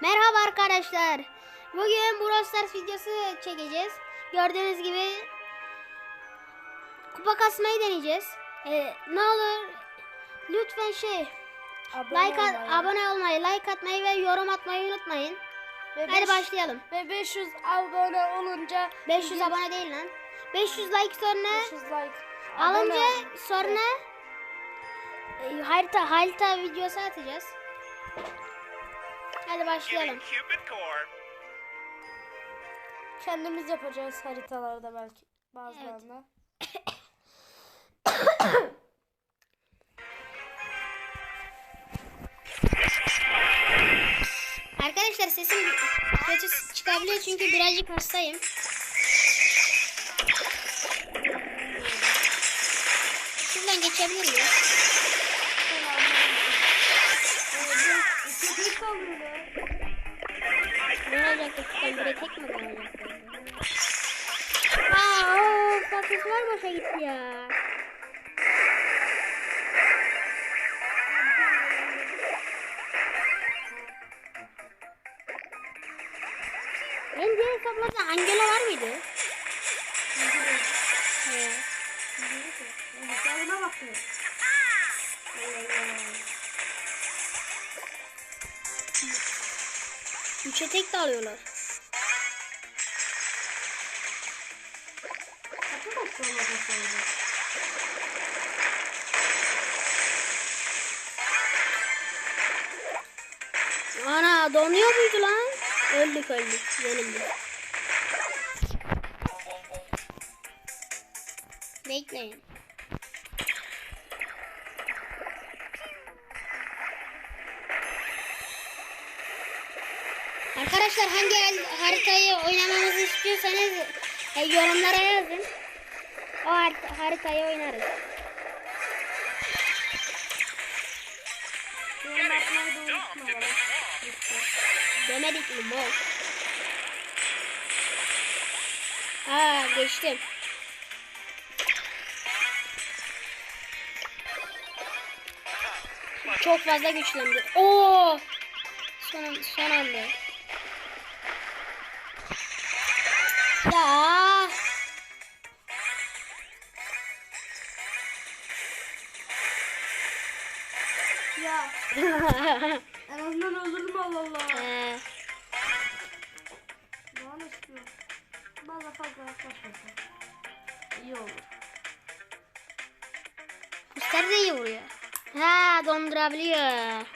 Merhaba arkadaşlar. Bugün Brawl Stars videosu çekeceğiz. Gördüğünüz gibi kupa kasmayı deneyeceğiz. Ee, ne olur lütfen şey like at- abone olmayı, like atmayı ve yorum atmayı unutmayın. Ve Hadi beş- başlayalım. Ve 500 abone olunca 500 abone değil lan. 500 like sonra 500 like alınca abone olun. sonra e, harita harita videosu atacağız. Hadi başlayalım. Kendimiz yapacağız haritalarda belki bazılarına. Arkadaşlar sesim kötü çıkabiliyor çünkü birazcık hastayım. Şuradan geçebilir miyim? Köpek kaldırıyor. Ne olacaktı? Ben buraya tek mi kalacaktı? Aa, of, aksesuar boşa gitti ya. Tek de alıyorlar. Ana donuyor muydu lan? Öldük öldük. Yenildik. Bekleyin. Arkadaşlar hangi haritayı oynamamızı istiyorsanız e, yorumlara yazın. O har- haritayı oynarız. Demedik mi mol? Ha geçtim. Çok fazla güçlendi. Oo! Son, son anda. Ya! Ya en azından öldürdüm Allah Allah. Ee, Daha ne istiyorum? Bana fazla yaklaşmasın. İyi olur. Üstler de iyi vuruyor. Ha dondurabiliyor.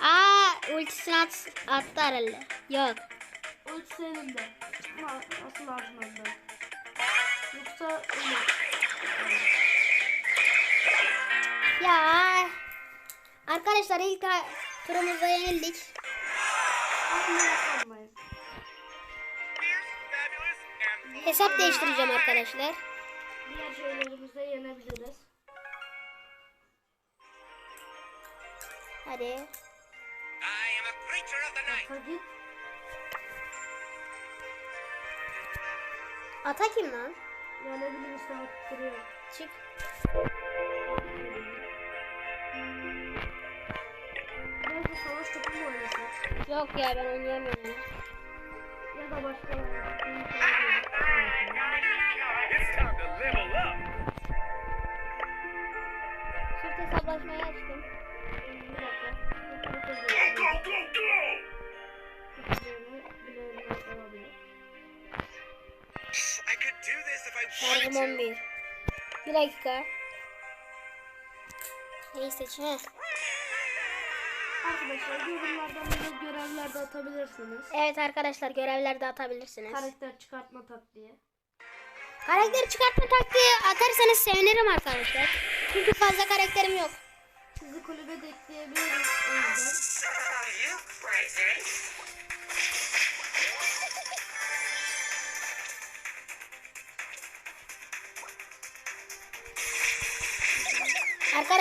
Aa ultisini at, attı herhalde. Yok. Üç senin de. Ama asıl lazım bende. Yoksa ölür. Ya. Arkadaşlar ilk turumuzda yenildik. Hesap değiştireceğim arkadaşlar. Diğer şeylerimizi de yenebiliriz. Hadi. I am a creature of the night. Ata kim lan? Yenebiliriz sana duruyor. Çık. Belki savaş topu mu oynasak? Yok ya ben oynayamıyorum. Ya da başka bir Bir dakika. Neyi seçin? Arkadaşlar yorumlardan bize görevler de atabilirsiniz. Evet arkadaşlar görevler de atabilirsiniz. Karakter çıkartma taktiği. Karakter çıkartma taktiği atarsanız sevinirim arkadaşlar. Çünkü fazla karakterim yok. Sizi kulübe de ekleyebiliriz o yüzden.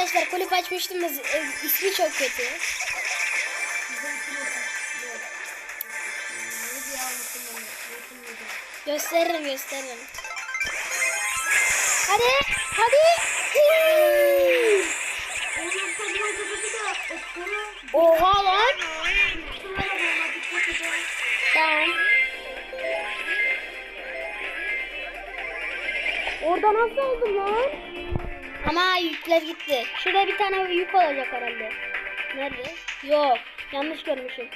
Arkadaşlar kulüp açmıştım da e, ismi çok kötü. Gösteririm gösteririm. Hadi hadi. Oha lan. Tamam. Orada nasıl oldum lan? Ama yükler gitti. Şurada bir tane yük olacak herhalde. Nerede? Yok. Yanlış görmüşüm.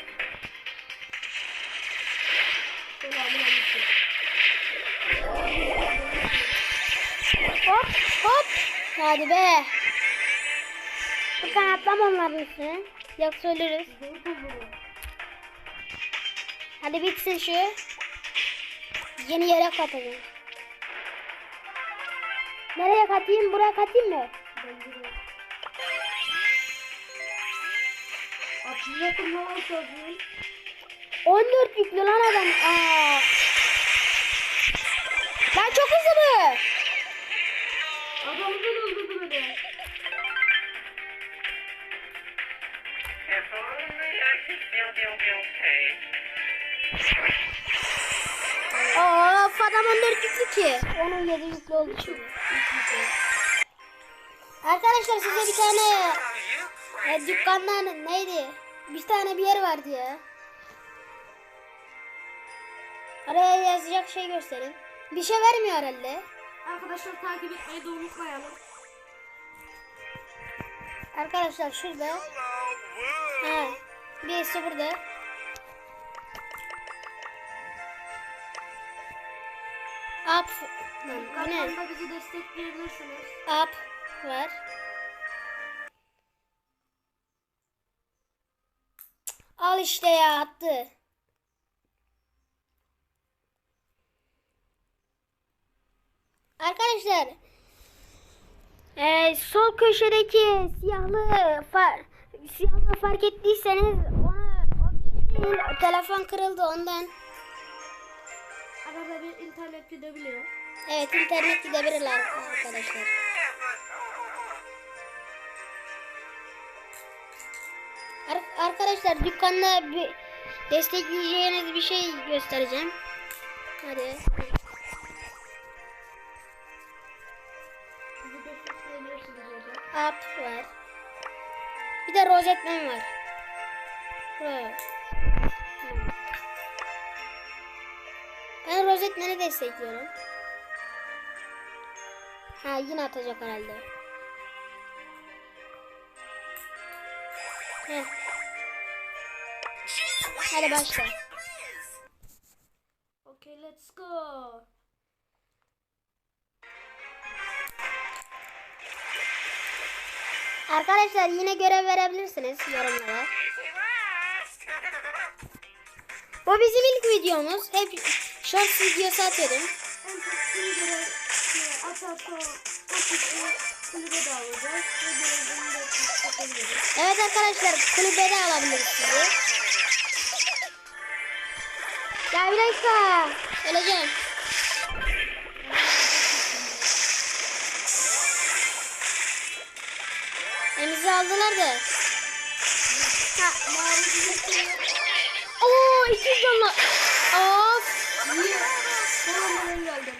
Hop hop. Hadi be. Furkan atlama onların üstüne. Yoksa ölürüz. Hadi bitsin şu. Yeni yere katacağım. Nereye katayım? Buraya katayım mı? Atlayacaktım lan çocuğun. 14 yüklü lan adam. Aa. Lan çok hızlı bu. Adamı da öldürdü beni. If only I could feel feel feel pain. Of adam 14 yüklü ki. Onun 7 yüklü oldu şimdi. Arkadaşlar size bir tane e, dükkandan neydi? Bir tane bir yer vardı ya. Araya yazacak şey gösterin. Bir şey vermiyor herhalde. Arkadaşlar takip etmeyi de unutmayalım. Arkadaşlar şurada. Ha, birisi burada. Up. Bu ne? Katmanda bizi destekleyebilirsiniz. Up var. Al işte ya attı. Arkadaşlar eee, sol köşedeki siyahlı far, siyahlı fark ettiyseniz onu o bir şey değil. Telefon kırıldı ondan. Arada bir internet gidebiliyor. Evet internet gidebilir arkadaşlar. Ar- arkadaşlar dükkanda bir destekleyeceğiniz bir şey göstereceğim. Hadi. Up var. Bir de rozetmen var. Ro- Ben rozetmeni destekliyorum. Ha yine atacak herhalde. Heh. Hadi başla. Okay, let's go. Arkadaşlar yine görev verebilirsiniz yorumlara. Bu bizim ilk videomuz. Hep short videosu atıyordum. En çok kimi göre e, atarsa o kişi kulübe de alacağız. Ve görevini de yapabiliriz. Evet arkadaşlar kulübede alabiliriz sizi. Ya bir dakika. Öleceğim. Emizi aldılar da. Ha, Mavi bir Oo iki canlı. Of. Tamam ben.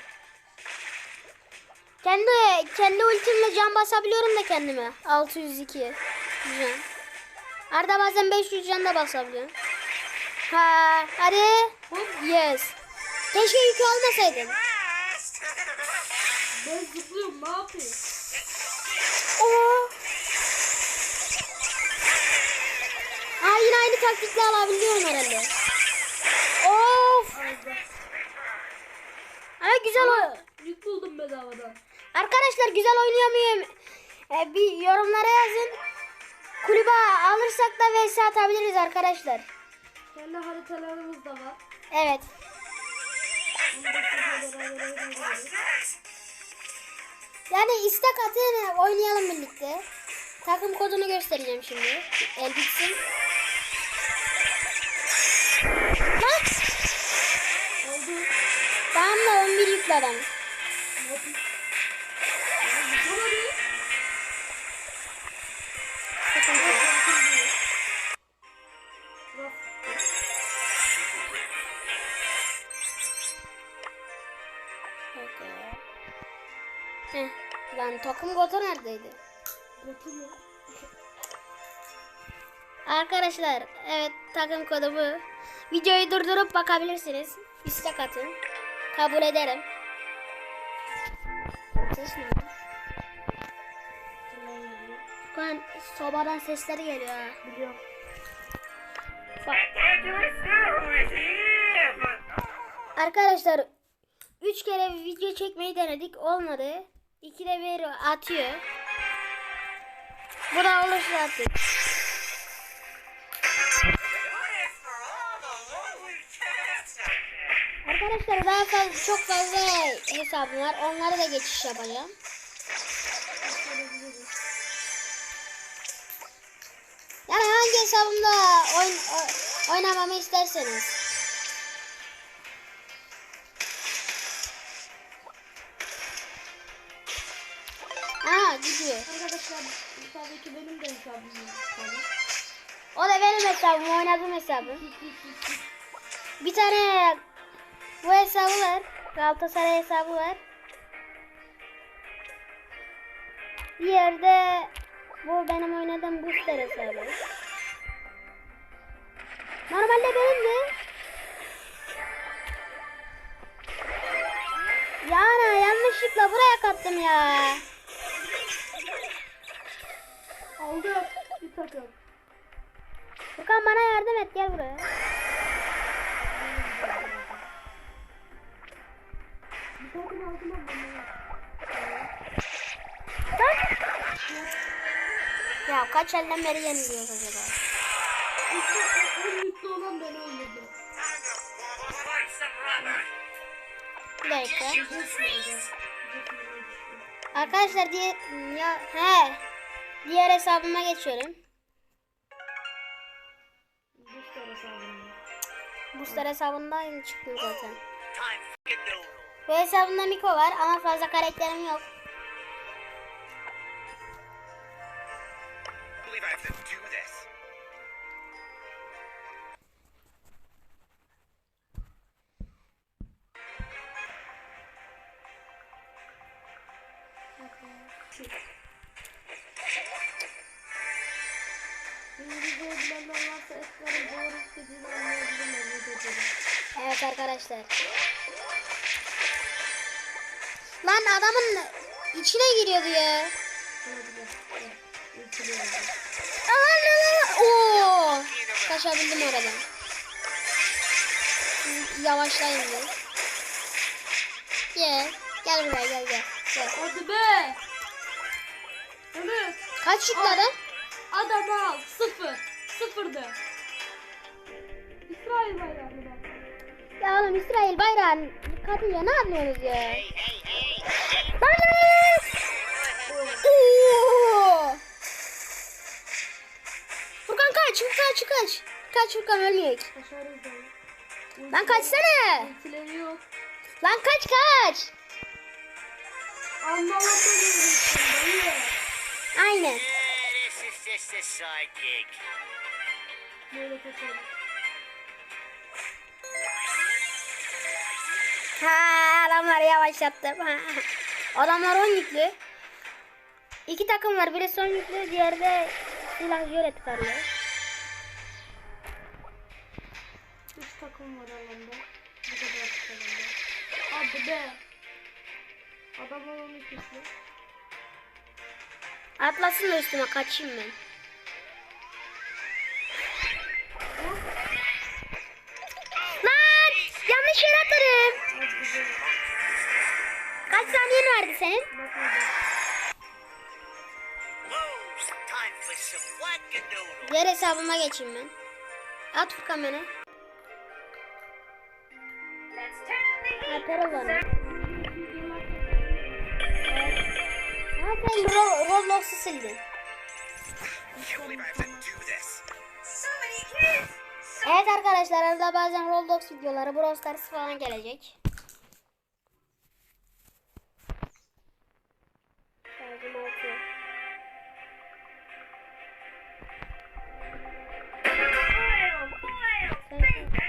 Kendi kendi ultimle can basabiliyorum da kendime. 602 can. Arada bazen 500 can da basabiliyorum. Ha, hadi. Yes. Keşke yükü almasaydım. Ben zıplıyorum ne yapayım? Oo. Aa, yine aynı taktikle alabiliyorum herhalde. Of. Aldı. Ama güzel o. Yük buldum bedavadan. Arkadaşlar güzel oynuyor muyum? Ee, bir yorumlara yazın. Kulübe alırsak da vs atabiliriz arkadaşlar. Kendi haritalarımız da var. Evet. Yani istek atın oynayalım birlikte. Takım kodunu göstereceğim şimdi. El bitsin. Tamam da 11 yüklü adam. Lan takım kodu neredeydi? Arkadaşlar evet takım kodu bu. Videoyu durdurup bakabilirsiniz. İstek atın. Kabul ederim. Ses ne? Furkan sobadan sesleri geliyor ha. Biliyorum. Bak. Arkadaşlar 3 kere video çekmeyi denedik olmadı. İkide bir atıyor. Bu da olursa artık. Arkadaşlar daha fazla çok fazla hesabım var. Onlara da geçiş yapacağım. Yani hangi hesabımda oyun, o- oynamamı isterseniz. Aa gidiyor. Arkadaşlar yukarıdaki benim de hesabım var. O da benim hesabım, oynadığım hesabım. Bir tane bu hesabı var. Galatasaray hesabı var. Diğeri de bu benim oynadığım booster hesabı. Normalde benim de. Yani yanlışlıkla buraya kattım ya. Aldım bir takım. Furkan bana yardım et gel buraya. Ya kaç elden beri yeniliyoruz acaba? En yüklü olan ben rubber. Bir dakika. Arkadaşlar diye ya he diğer hesabıma geçiyorum. Booster. Booster hesabından çıktım zaten. Bu hesabımda Miko var ama fazla karakterim yok. I believe Lan adamın içine giriyordu ya. Aman aman. Oo. Kaçabildim oradan. Yavaşlayın bir. Gel. Gel buraya gel gel. gel. Hadi be! Evet. Kaç yükledin? Adam al. Sıfır. Sıfırdı. İsrail bayrağını bak. Ya oğlum İsrail bayrağın katınca ne yapıyorsunuz ya? Furkan kaç, kaç, kaç. Kaç Furkan ölmeyek. Lan kaçsana. Lan kaç kaç. Aynen. this is just a side gig. Böyle kaçalım. Ha adamları yavaşlattım. Ha. Adamlar 10 yüklü. İki takım var. Biri son yüklü, diğeri de silah jöre tıkarıyor. Üç takım var alanda. Bu kadar çıkarımda. Hadi be. Adam olan ikisi. Atlasın da üstüme kaçayım ben. Be. Kaç saniyen vardı senin? Diğer hesabıma geçeyim ben. At Furkan beni. Ha Perol var. Ha sen Ro Roblox'u sildin. Evet arkadaşlar arada bazen Roblox videoları Brawl Stars falan gelecek.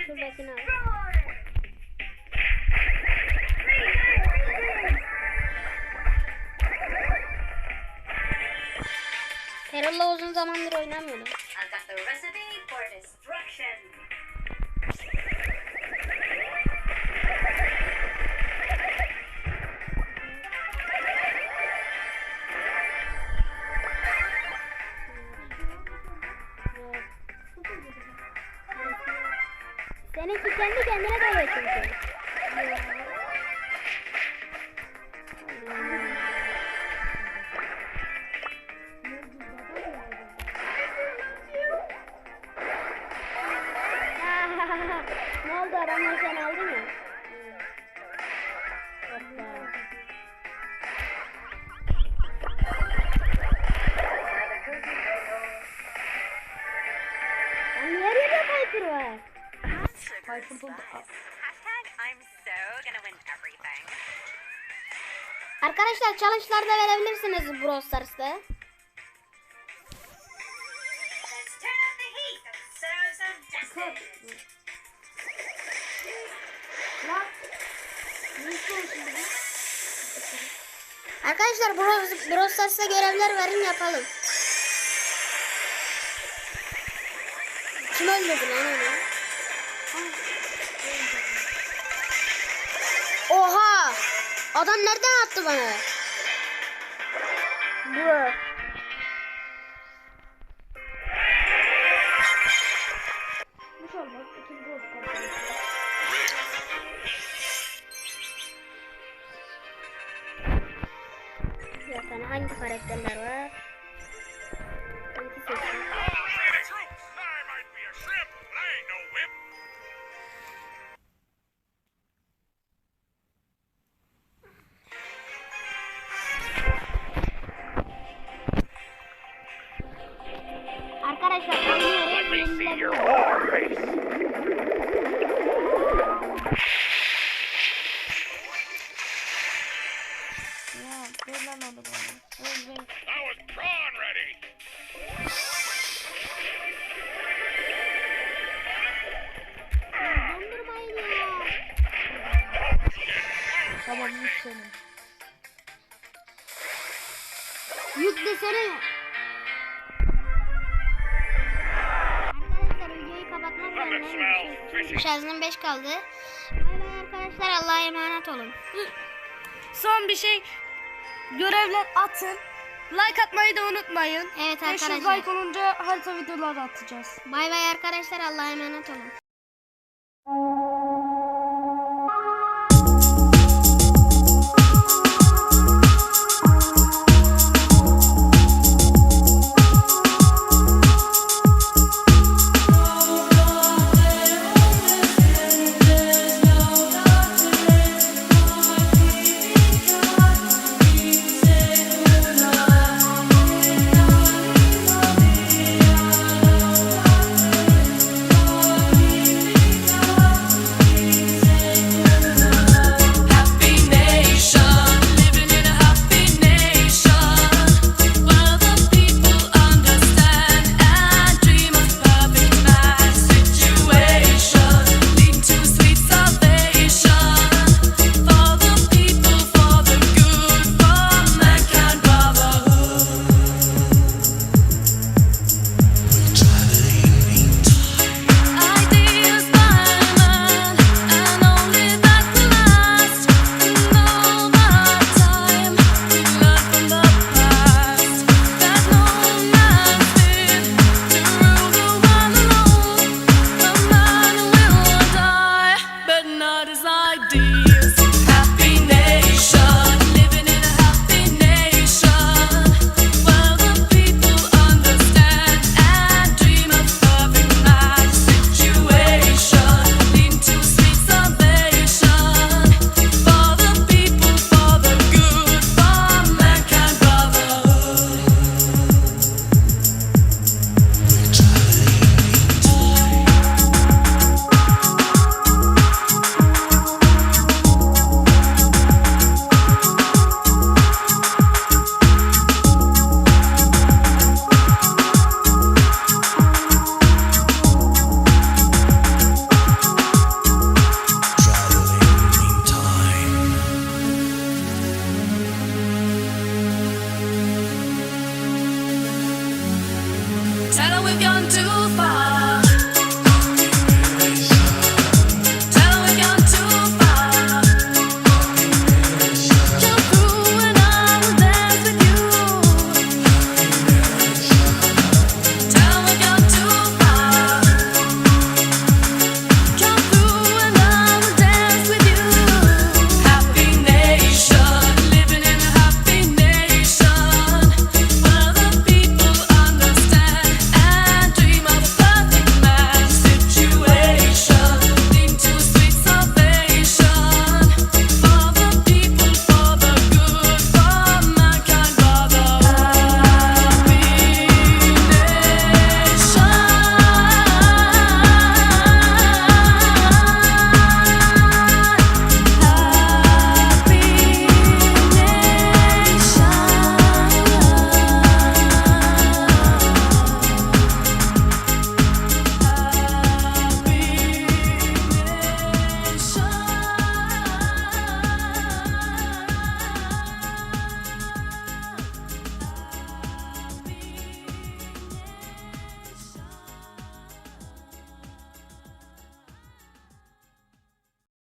Şuradakini uzun zamandır oynamıyordum. Seninki kendi kendine doluyor Lan. Ne istiyorsun şimdi? Arkadaşlar Brawl, Brawl Stars'ta görevler verin yapalım. Kim öldürdü lan onu? Oha! Adam nereden attı bana? Bro. Bir şey olmaz. İkinci hangi karakterler var? Yük senin. Yüklesene. Arkadaşlar videoyu kapatmak fishy. Şarjım 5 kaldı. Bay bay arkadaşlar Allah'a emanet olun. Son bir şey. Görevler atın. Like atmayı da unutmayın. Evet 500 arkadaşlar. like olunca harita videoları atacağız. Bay bay arkadaşlar Allah'a emanet olun.